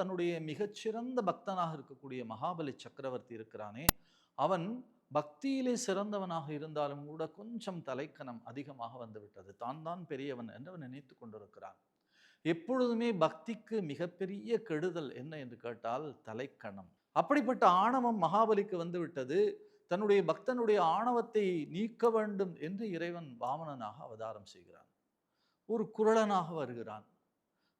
தன்னுடைய மிகச்சிறந்த பக்தனாக இருக்கக்கூடிய மகாபலி சக்கரவர்த்தி இருக்கிறானே அவன் பக்தியிலே சிறந்தவனாக இருந்தாலும் கூட கொஞ்சம் தலைக்கணம் அதிகமாக வந்துவிட்டது. தான் தான் பெரியவன் என்று அவன் நினைத்து கொண்டிருக்கிறான். எப்பொழுதுமே பக்திக்கு மிகப்பெரிய கெடுதல் என்ன என்று கேட்டால் தலைக்கணம். அப்படிப்பட்ட ஆணவம் மகாபலிக்கு வந்துவிட்டது. தன்னுடைய பக்தனுடைய ஆணவத்தை நீக்க வேண்டும் என்று இறைவன் வாமனனாக அவதாரம் செய்கிறான். ஒரு குரலனாக வருகிறான்.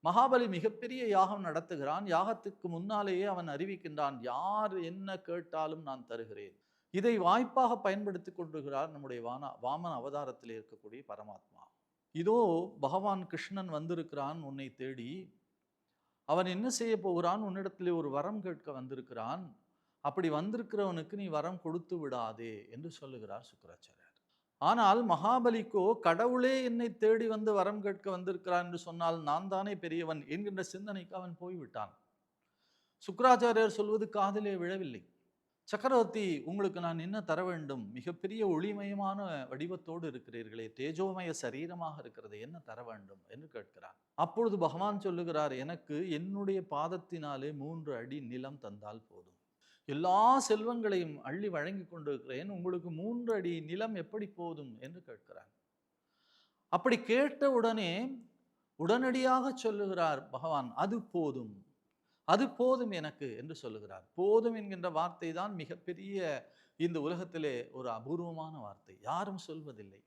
மகாபலி மிகப்பெரிய யாகம் நடத்துகிறான். யாகத்துக்கு முன்னாலேயே அவன் அறிவிக்கின்றான் யார் என்ன கேட்டாலும் நான் தருகிறேன். இதை வாய்ப்பாக பயன்படுத்தி கொண்டுகிறார் நம்முடைய வான வாமன் அவதாரத்தில் இருக்கக்கூடிய பரமாத்மா. இதோ பகவான் கிருஷ்ணன் வந்திருக்கிறான் உன்னை தேடி. அவன் என்ன செய்ய போகிறான்? உன்னிடத்திலே ஒரு வரம் கேட்க வந்திருக்கிறான். அப்படி வந்திருக்கிறவனுக்கு நீ வரம் கொடுத்து விடாதே என்று சொல்லுகிறார் சுக்கராச்சாரியர். ஆனால் மகாபலிக்கோ கடவுளே என்னை தேடி வந்து வரம் கேட்க வந்திருக்கிறான் என்று சொன்னால் நான் தானே பெரியவன்? என்கின்ற சிந்தனைக்கு அவன் போய்விட்டான். சுக்கராச்சாரியர் சொல்வது காதிலே விழவில்லை. சக்கரவர்த்தி உங்களுக்கு நான் என்ன தர வேண்டும்? மிகப்பெரிய ஒளிமயமான வடிவத்தோடு இருக்கிறீர்களே தேஜோமய சரீரமாக இருக்கிறது என்ன தர வேண்டும்? என்று கேட்கிறான். அப்பொழுது பகவான் சொல்லுகிறார் எனக்கு என்னுடைய பாதத்தினாலே மூன்று அடி நிலம் தந்தால் போதும். எல்லா செல்வங்களையும் அள்ளி வழங்கி கொண்டிருக்கிறேன். உங்களுக்கு மூன்று அடி நிலம் எப்படி போதும்? என்று கேட்கிறார் அப்படி கேட்ட உடனே உடனடியாக சொல்லுகிறார் பகவான் அது போதும். அது போதும் எனக்கு என்று சொல்லுகிறார். போதும் என்கின்ற வார்த்தை தான் மிகப்பெரிய இந்த உலகத்திலே ஒரு அபூர்வமான வார்த்தை. யாரும் சொல்வதில்லை.